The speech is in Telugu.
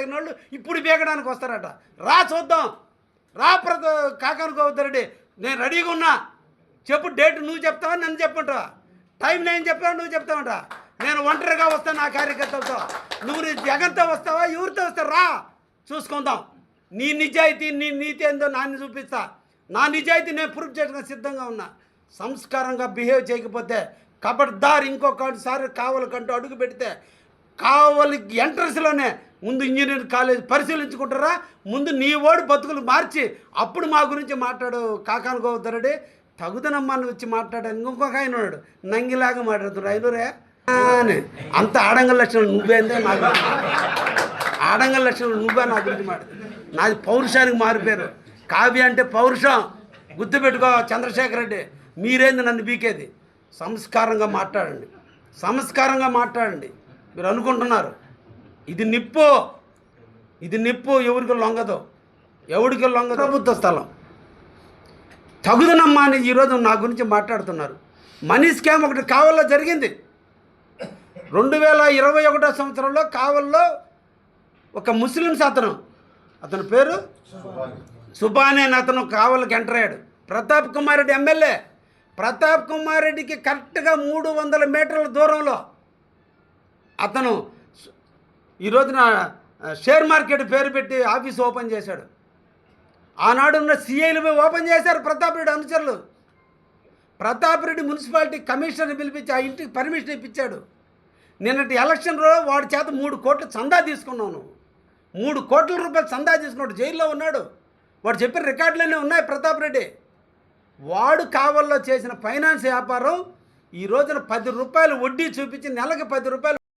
బీగలేని వాళ్ళు ఇప్పుడు బీకడానికి వస్తారట. రా చూద్దాం. రా ప్రత కాకనుకోవద్దరెడ్డి నేను రెడీగా ఉన్నా. చెప్పు డేట్ నువ్వు చెప్తావా నన్ను చెప్పంటావా టైం నేను చెప్పావా నువ్వు చెప్తావంట? నేను ఒంటరిగా వస్తాను నా కార్యకర్తలతో. నువ్వు నీ జగన్తో వస్తావా ఎవరితో వస్తావు? రా. చూసుకుందాం. నీ నిజాయితీ నీ నీతి ఏందో నాన్ని చూపిస్తా. నా నిజాయితీ నేను ప్రూఫ్ చేయడానికి సిద్ధంగా ఉన్నా. సంస్కారంగా బిహేవ్ చేయకపోతే కబడ్దార్ ఇంకొకసారి కావలకంటూ అడుగు పెడితే కావలి ఎంట్రన్స్లోనే ముందు ఇంజనీరింగ్ కాలేజ్ పరిశీలించుకుంటారా? ముందు నీ ఓడి బతుకులు మార్చి అప్పుడు మా గురించి మాట్లాడు కాకాను గోవుతారడి తగుదనమ్మని వచ్చి మాట్లాడాను. ఇంకొక ఆయన ఉన్నాడు నంగిలాగా మాట్లాడుతున్నాడు. అయినరే అని అంత ఆడంగ లక్షణం నువ్వేందే నాకు. ఆడంగ లక్షణం నువ్వే నా గురించి మాట నాది పౌరుషానికి మారిపోయారు కావ్య అంటే పౌరుషం. గుర్తుపెట్టుకో చంద్రశేఖర్ రెడ్డి. మీరేంది నన్ను బీకేది? సంస్కారంగా మాట్లాడండి. సంస్కారంగా మాట్లాడండి. మీరు అనుకుంటున్నారు. ఇది నిప్పు. ఇది నిప్పు ఎవరికి లొంగదు? ఎవరికి లొంగదు? ప్రభుత్వ స్థలం. తగుదనమ్మా అని ఈరోజు నా గురించి మాట్లాడుతున్నారు. మనీ స్కామ్ ఒకటి కావల్లో జరిగింది. రెండు వేల ఇరవై ఒకటో సంవత్సరంలో కావల్లో ఒక ముస్లిమ్స్ అతను అతని పేరు? సుబానే అని అతను కావల్కి ఎంటర్ అయ్యాడు. ప్రతాప్ కుమార్ రెడ్డి ఎమ్మెల్యే. ప్రతాప్ కుమార్ రెడ్డికి కరెక్ట్గా మూడు వందల మీటర్ల దూరంలో అతను ఈ రోజున షేర్ మార్కెట్ పేరు పెట్టి ఆఫీస్ ఓపెన్ చేశాడు. ఆనాడు ఉన్న సిఐలు ఓపెన్ చేశారు ప్రతాప్ రెడ్డి అనుచరులు. ప్రతాప్ రెడ్డి మున్సిపాలిటీ కమిషనర్ని పిలిపించి ఆ ఇంటికి పర్మిషన్ ఇప్పించాడు. నిన్నటి ఎలక్షన్లో వాడి చేత మూడు కోట్లు చందా తీసుకున్నాను మూడు కోట్ల రూపాయలు చందా తీసుకున్నాడు. జైల్లో ఉన్నాడు. వాడు చెప్పిన రికార్డులన్నీ ఉన్నాయి ప్రతాప్ రెడ్డి. వాడు కావల్లో చేసిన ఫైనాన్స్ వ్యాపారం ఈ రోజున పది రూపాయలు వడ్డీ చూపించి నెలకి పది రూపాయలు